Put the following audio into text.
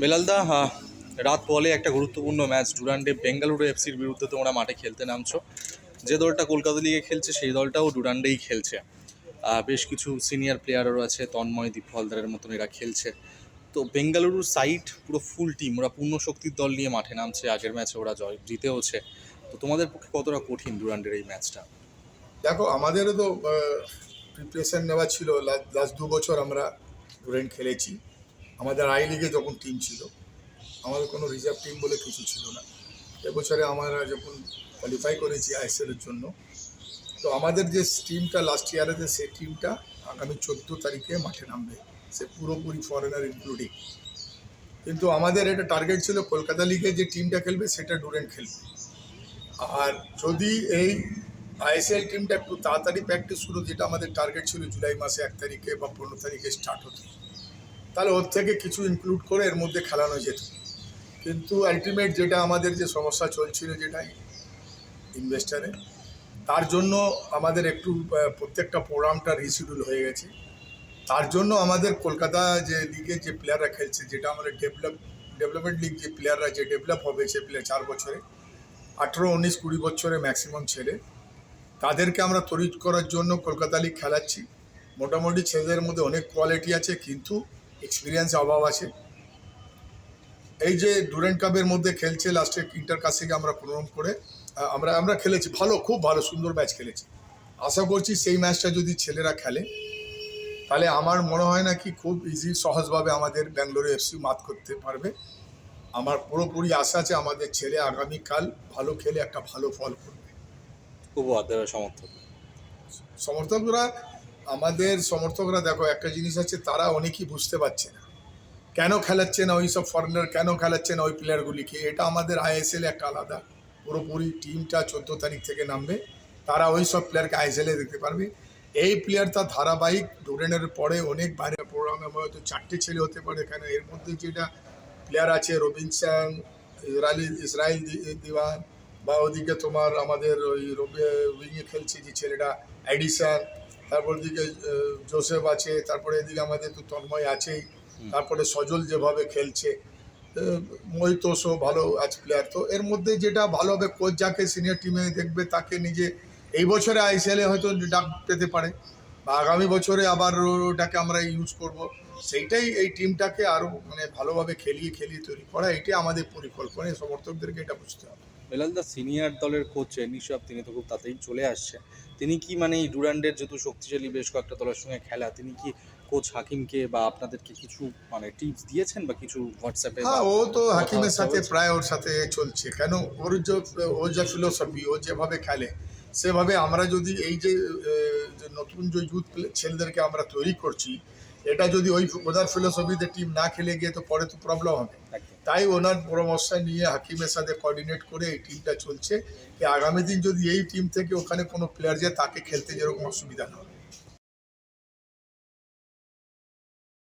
বেলালদা হ্যাঁ রাত বলে একটা গুরুত্বপূর্ণ ম্যাচ, ডুরান্ডে বেঙ্গালুরু এফসির বিরুদ্ধে তোমরা মাঠে খেলতে নামছো। যে দলটা কলকাতা লিগে খেলছে, সেই দলটাও ডুরান্ডেই খেলছে। বেশ কিছু সিনিয়র প্লেয়ারও আছে, তন্ময়, দীপ হলদারের মতন এরা খেলছে। তো বেঙ্গালুরুর সাইড পুরো ফুল টিম, ওরা পূর্ণ শক্তির দল নিয়ে মাঠে নামছে। আগের ম্যাচে ওরা জয় জিতেওছে। তো তোমাদের পক্ষে কতটা কঠিন ডুরান্ডের এই ম্যাচটা? দেখো, আমাদেরও তো প্রিপারেশন নেওয়া ছিল। লাস্ট দু বছর আমরা টুরেন্ট খেলেছি। আমাদের আই লিগে যখন টিম ছিল, আমাদের কোনো রিজার্ভ টিম বলে কিছু ছিল না। এবছরে আমরা যখন কোয়ালিফাই করেছি আইএসএলের জন্য, তো আমাদের যে টিমটা লাস্ট ইয়ারেতে সেই টিমটা আগামী চোদ্দ তারিখে মাঠে নামবে। সে পুরোপুরি ফরেনার ইনক্লুডিং কিন্তু আমাদের এটা টার্গেট ছিল কলকাতা লিগে যে টিমটা খেলবে, সেটা ডুরেন্ট খেলবে। আর যদি এই আইএসএল টিমটা একটু তাড়াতাড়ি প্র্যাকটিস শুরু, যেটা আমাদের টার্গেট ছিল জুলাই মাসে এক তারিখে বা পনেরো তারিখে স্টার্ট হতো। তাহলে ওর থেকে কিছু ইনক্লুড করে এর মধ্যে খেলানো যেত। কিন্তু আলটিমেট যেটা আমাদের যে সমস্যা চলছিল যেটা ইনভেস্টারে তার জন্য আমাদের একটু প্রত্যেকটা প্রোগ্রামটা রিশিডিউল হয়ে গেছে। তার জন্য আমাদের কলকাতা যে লিগে যে প্লেয়াররা খেলছে, যেটা আমাদের ডেভেলপ ডেভেলপমেন্ট লিগ যে প্লেয়াররা যে ডেভেলপ হবে সে প্লেয়ার চার বছরে, আঠেরো, উনিশ, কুড়ি বছরে ম্যাক্সিমাম ছেলে। তাদেরকে আমরা তৈরি করার জন্য কলকাতা লিগ খেলাচ্ছি। মোটামুটি ছেলেদের মধ্যে অনেক কোয়ালিটি আছে, কিন্তু এক্সপিরিয়েন্স অভাব আছে। এই যে ডুরেন্ট কাপের মধ্যে খেলছে লাস্টে ইন্টার কাছে আমরা কোনোরকম করে আমরা আমরা খেলেছি ভালো খুব ভালো সুন্দর ম্যাচ খেলেছি। আশা করছি সেই ম্যাচটা যদি ছেলেরা খেলে তাহলে আমার মনে হয় না কি খুব ইজি সহজভাবে আমাদের ব্যাঙ্গালোরে এফসি মাত করতে পারবে। আমার পুরোপুরি আশা আছে আমাদের ছেলে আগামীকাল ভালো খেলে একটা ভালো ফল করবে। দেবে সমর্থক? সমর্থকরা আমাদের সমর্থকরা দেখো, একটা জিনিস আছে, তারা অনেকেই বুঝতে পারছে না। কেন খেলাচ্ছে না ওই সব ফরেনার কেন খেলাচ্ছে না ওই প্লেয়ারগুলিকে এটা আমাদের আইএসএল একটা আলাদা। পুরোপুরি টিমটা চোদ্দ তারিখ থেকে নামবে। তারা ওই সব প্লেয়ারকে আইএসএলে দেখতে পারবে। এই প্লেয়ার তার ধারাবাহিক ডোরেনের পরে অনেক বাইরে প্রোগ্রামে হয়তো চারটে ছেলে হতে পারে কেন? এর মধ্যে যেটা প্লেয়ার আছে রবিনসন ইসরায়েলি ইসরায়েল দিওয়ান, বা ওদিকে তোমার আমাদের ওই রবি উইংয়ে খেলছে যে ছেলেটা অ্যাডিসন তারপর দিকে জোসেফ আছে তারপরে এদিকে আমাদের তো তন্ময় আছেই তারপরে সজল যেভাবে খেলছে মহিতোষও ভালো আজ প্লেয়ার তো এর মধ্যে যেটা ভালো হবে কোচ যাকে সিনিয়র টিমে দেখবে তাকে নিজে এই বছরে আইসিএলে হয়তো ডাক পেতে পারে। বা আগামী বছরে আবার ওটাকে আমরা ইউজ করব। সেইটাই এই টিমটাকে আরও মানে ভালোভাবে খেলিয়ে খেলিয়ে তৈরি করা এটাই আমাদের পরিকল্পনা। সমর্থকদেরকে এটা বুঝতে হবে। বেলালদা সিনিয়র দলের কোচ নিশাব তিনি তো খুব তাড়াতাড়ি চলে আসছে। তিনি কি মানে এই ডুরান্ডের যেহেতু শক্তিশালী বেশ কয়েকটা দলের সঙ্গে খেলা তিনি কি কোচ হাকিমকে বা আপনাদেরকে কিছু মানে টিপস দিয়েছেন বা কিছু হোয়াটসঅ্যাপে হ্যাঁ ও তো হাকিমের সাথে প্রায় ওর সাথে চলছে। কেন? ওর যে ওর যে ফিলোসফি ও যেভাবে খেলে সেভাবে আমরা যদি এই যে যে নতুন যে ইউথ ছেলেদেরকে আমরা তৈরি করছি এটা যদি ওই ওনার ফিলোসফিতে টিম না খেলে গিয়ে তো পরে তো প্রবলেম হবে। তাই ওনার পরামর্শ নিয়ে হাকিমের সাথে কোঅর্ডিনেট করে এই টিমটা চলছে। আগামী দিন যদি এই টিম থেকে ওখানে কোনো প্লেয়ার যায়, তাকে খেলতে যেরকম অসুবিধা না হয়।